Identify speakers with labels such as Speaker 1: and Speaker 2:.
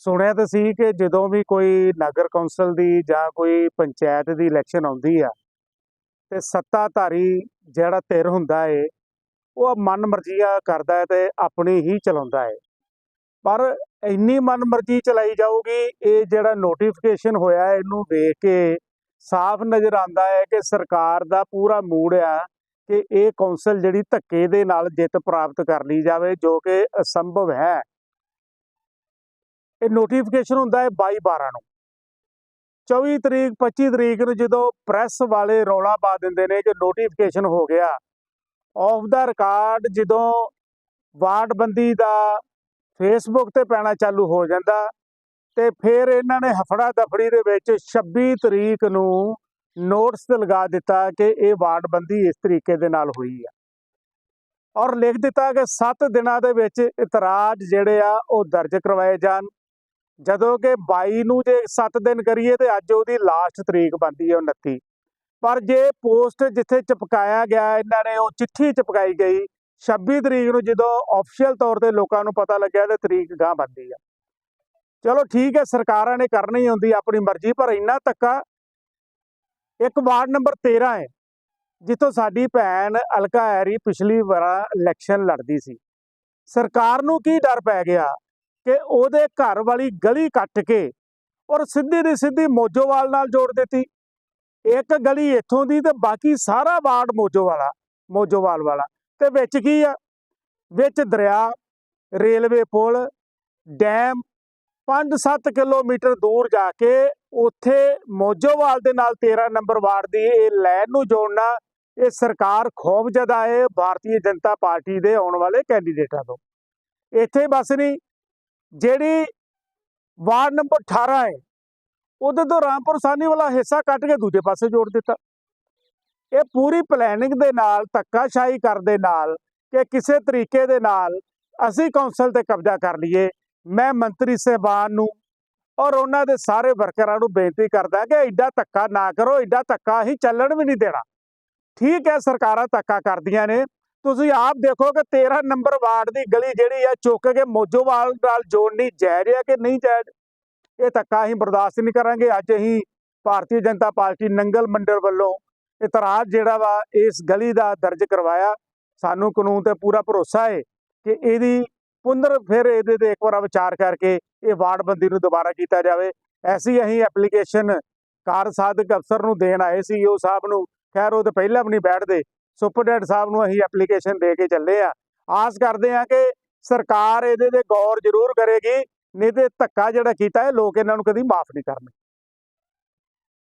Speaker 1: ਸੁਣਿਆ ਤਾਂ ਸੀ ਕਿ ਜਦੋਂ ਵੀ ਕੋਈ ਨਗਰ ਕੌਂਸਲ ਦੀ ਜਾਂ ਕੋਈ ਪੰਚਾਇਤ ਦੀ ਇਲੈਕਸ਼ਨ ਆਉਂਦੀ ਆ, ਤੇ ਸੱਤਾਧਾਰੀ ਜਿਹੜਾ ਧਿਰ ਹੁੰਦਾ ਏ, ਉਹ ਮਨ ਮਰਜ਼ੀਆ ਕਰਦਾ ਹੈ ਤੇ ਆਪਣੀ ਹੀ ਚਲਾਉਂਦਾ ਹੈ ਪਰ ਇੰਨੀ ਮਨ ਮਰਜ਼ੀ ਚਲਾਈ ਜਾਊਗੀ, ਇਹ ਜਿਹੜਾ ਨੋਟੀਫਿਕੇਸ਼ਨ ਹੋਇਆ ਇਹਨੂੰ ਵੇਖ ਕੇ ਸਾਫ਼ ਨਜ਼ਰ ਆਉਂਦਾ ਹੈ ਕਿ ਸਰਕਾਰ ਦਾ ਪੂਰਾ ਮੂਡ ਆ ਕਿ ਇਹ ਕੌਂਸਲ ਜਿਹੜੀ ਧੱਕੇ ਦੇ ਨਾਲ ਜਿੱਤ ਪ੍ਰਾਪਤ ਕਰ ਲਈ ਜਾਵੇ, ਜੋ ਕਿ ਅਸੰਭਵ ਹੈ। ਇਹ ਨੋਟੀਫਿਕੇਸ਼ਨ ਹੁੰਦਾ ਹੈ 22 12 ਨੂੰ। 24 ਤਰੀਕ 25 ਤਰੀਕ ਨੂੰ ਜਦੋਂ ਪ੍ਰੈਸ ਵਾਲੇ ਰੌਲਾ ਪਾ ਦਿੰਦੇ ਨੇ ਕਿ ਨੋਟੀਫਿਕੇਸ਼ਨ ਹੋ ਗਿਆ ਆਫ ਦਾ ਰਿਕਾਰਡ ਜਦੋਂ ਵਾਰਡਬੰਦੀ ਦਾ ਫੇਸਬੁੱਕ ਤੇ ਪੈਣਾ ਚਾਲੂ ਹੋ ਜਾਂਦਾ ਤੇ ਫਿਰ ਇਹਨਾਂ ਨੇ ਹਫੜਾ ਦਫੜੀ ਦੇ ਵਿੱਚ 26 ਤਰੀਕ ਨੂੰ ਨੋਟਸ ਤੇ ਲਗਾ ਦਿੱਤਾ ਕਿ ਇਹ ਵਾਰਡਬੰਦੀ ਇਸ ਤਰੀਕੇ ਦੇ ਨਾਲ ਹੋਈ ਆ। ਔਰ ਲਿਖ ਦਿੱਤਾ ਕਿ 7 ਦਿਨਾਂ ਦੇ ਵਿੱਚ ਇਤਰਾਜ਼ ਜਿਹੜੇ ਆ ਉਹ ਦਰਜ ਕਰਵਾਏ ਜਾਣ। ਜਦੋਂ ਕਿ 22 ਨੂੰ ਜੇ 7 ਦਿਨ ਕਰੀਏ ਤੇ ਅੱਜ ਉਹਦੀ ਲਾਸਟ ਤਰੀਕ ਬਣਦੀ ਹੈ 29 ਪਰ ਜੇ ਪੋਸਟ ਜਿੱਥੇ ਚਿਪਕਾਇਆ ਗਿਆ, ਇਹਨਾਂ ਨੇ ਉਹ ਚਿੱਠੀ ਚਿਪਕਾਈ ਗਈ 26 ਤਰੀਕ ਨੂੰ ਜਦੋਂ ਆਫੀਸ਼ੀਅਲ ਤੌਰ ਤੇ ਲੋਕਾਂ ਨੂੰ ਪਤਾ ਲੱਗਿਆ ਤੇ ਤਰੀਕ ਗਾਂ ਬਣਦੀ ਆ। ਚਲੋ ਠੀਕ ਹੈ, ਸਰਕਾਰਾਂ ਨੇ ਕਰਨੀ ਹੁੰਦੀ ਆਪਣੀ ਮਰਜ਼ੀ, ਪਰ ਇੰਨਾ ਧੱਕਾ ਇੱਕ ਵਾਰਡ ਨੰਬਰ 13 ਹੈ, ਜਿੱਥੋਂ ਸਾਡੀ ਭੈਣ ਅਲਕਾ ਐਰੀ ਪਿਛਲੀ ਵਾਰ ਇਲੈਕਸ਼ਨ ਲੜਦੀ ਸੀ। ਸਰਕਾਰ ਨੂੰ ਕੀ ਡਰ ਪੈ ਗਿਆ? ਕਿ ਉਹਦੇ ਘਰ ਵਾਲੀ ਗਲੀ ਕੱਟ ਕੇ ਔਰ ਸਿੱਧੀ ਦੀ ਸਿੱਧੀ ਮੋਜੋਵਾਲ ਨਾਲ ਜੋੜ ਦਿੱਤੀ। ਇੱਕ ਗਲੀ ਇੱਥੋਂ ਦੀ ਤੇ ਬਾਕੀ ਸਾਰਾ ਵਾਰਡ ਮੋਜੋਵਾਲਾ, ਮੋਜੋਵਾਲ ਵਾਲਾ। ਤੇ ਵਿੱਚ ਕੀ ਆ? ਵਿੱਚ ਦਰਿਆ, ਰੇਲਵੇ ਪੁਲ, ਡੈਮ 5-7 ਕਿਲੋਮੀਟਰ ਦੂਰ ਜਾ ਕੇ ਉੱਥੇ ਮੋਜੋਵਾਲ ਦੇ ਨਾਲ 13 ਨੰਬਰ ਵਾਰਡ ਦੀ ਇਹ ਲਾਈਨ ਨੂੰ ਜੋੜਨਾ, ਇਹ ਸਰਕਾਰ ਖੌਫਜਦਾ ਹੈ ਭਾਰਤੀ ਜਨਤਾ ਪਾਰਟੀ ਦੇ ਆਉਣ ਵਾਲੇ ਕੈਂਡੀਡੇਟਾਂ ਤੋਂ। ਇੱਥੇ ਬਸ ਨਹੀਂ ਜਿਹੜੀ ਵਾਰਡ ਨੰਬਰ 18 ਹੈ, ਉਹਦੇ ਤੋਂ ਰਾਮਪੁਰ ਸਾਨੀ ਵਾਲਾ ਹਿੱਸਾ ਕੱਟ ਕੇ ਦੂਜੇ ਪਾਸੇ ਜੋੜ ਦਿੱਤਾ। ਇਹ ਪੂਰੀ ਪਲੈਨਿੰਗ ਦੇ ਨਾਲ, ਧੱਕਾਸ਼ਾਹੀ ਕਰਦੇ ਨਾਲ ਕਿ ਕਿਸੇ ਤਰੀਕੇ ਦੇ ਨਾਲ ਅਸੀਂ ਕੌਂਸਲ ਤੇ ਕਬਜ਼ਾ ਕਰ ਲਈਏ। ਮੈਂ ਮੰਤਰੀ ਸਹਿਬਾਨ ਨੂੰ ਔਰ ਉਹਨਾਂ ਦੇ ਸਾਰੇ ਵਰਕਰਾਂ ਨੂੰ ਬੇਨਤੀ ਕਰਦਾ ਕਿ ਐਡਾ ਧੱਕਾ ਨਾ ਕਰੋ ਐਡਾ ਧੱਕਾ ਹੀ ਚੱਲਣ ਵੀ ਨਹੀਂ ਦੇਣਾ। ਠੀਕ ਹੈ, ਸਰਕਾਰਾਂ ਧੱਕਾ ਕਰਦੀਆਂ ਨੇ ਤੁਸੀਂ ਆਪ ਦੇਖੋ ਕਿ 13 ਨੰਬਰ ਵਾਰਡ ਦੀ ਗਲੀ ਜਿਹੜੀ ਆ, ਚੁੱਕ ਕੇ ਮੋਜੋਵਾਲ ਨਾਲ ਜੋੜਨੀ ਜਾਇਜ਼ ਹੈ ਕਿ ਨਹੀਂ ਜਾਇਜ਼? ਇਹ ਧੱਕਾ ਅਸੀਂ ਬਰਦਾਸ਼ਤ ਨਹੀਂ ਕਰਾਂਗੇ। ਅੱਜ ਅਸੀਂ ਭਾਰਤੀ ਜਨਤਾ ਪਾਰਟੀ ਨੰਗਲ ਮੰਡਲ ਵੱਲੋਂ ਇਤਰਾਜ਼ ਜਿਹੜਾ ਵਾ, ਇਸ ਗਲੀ ਦਾ ਦਰਜ ਕਰਵਾਇਆ। ਸਾਨੂੰ ਕਾਨੂੰਨ ਤੇ ਪੂਰਾ ਭਰੋਸਾ ਹੈ ਕਿ ਇਹਦੀ ਪੁਨਰ ਫਿਰ ਇਹਦੇ ਤੇ ਇੱਕ ਵਾਰ ਵਿਚਾਰ ਕਰਕੇ ਇਹ ਵਾਰਡ ਬੰਦੀ ਨੂੰ ਦੁਬਾਰਾ ਕੀਤਾ ਜਾਵੇ। ਐਸੀ ਅਸੀਂ ਐਪਲੀਕੇਸ਼ਨ ਕਾਰ ਸਾਧਕ ਅਫਸਰ ਨੂੰ ਦੇਣ ਆਏ ਸੀ, ਉਹ ਸਾਹਿਬ ਨੂੰ, ਖੈਰ ਉਹ ਤੇ ਪਹਿਲਾਂ ਵੀ ਨਹੀਂ ਬੈਠਦੇ। ਸੁਪਰਡੈਂਟ ਸਾਹਿਬ ਨੂੰ ਅਸੀਂ ਐਪਲੀਕੇਸ਼ਨ ਦੇ ਕੇ ਚੱਲੇ ਆ ਆਸ ਕਰਦੇ ਆ ਕਿ ਸਰਕਾਰ ਇਹਦੇ ਤੇ ਗੌਰ ਜ਼ਰੂਰ ਕਰੇਗੀ, ਨਹੀਂ ਤੇ ਧੱਕਾ ਜਿਹੜਾ ਕੀਤਾ ਹੈ ਲੋਕ ਇਹਨਾਂ ਨੂੰ ਕਦੀ ਮਾਫ ਨਹੀਂ ਕਰਨਗੇ।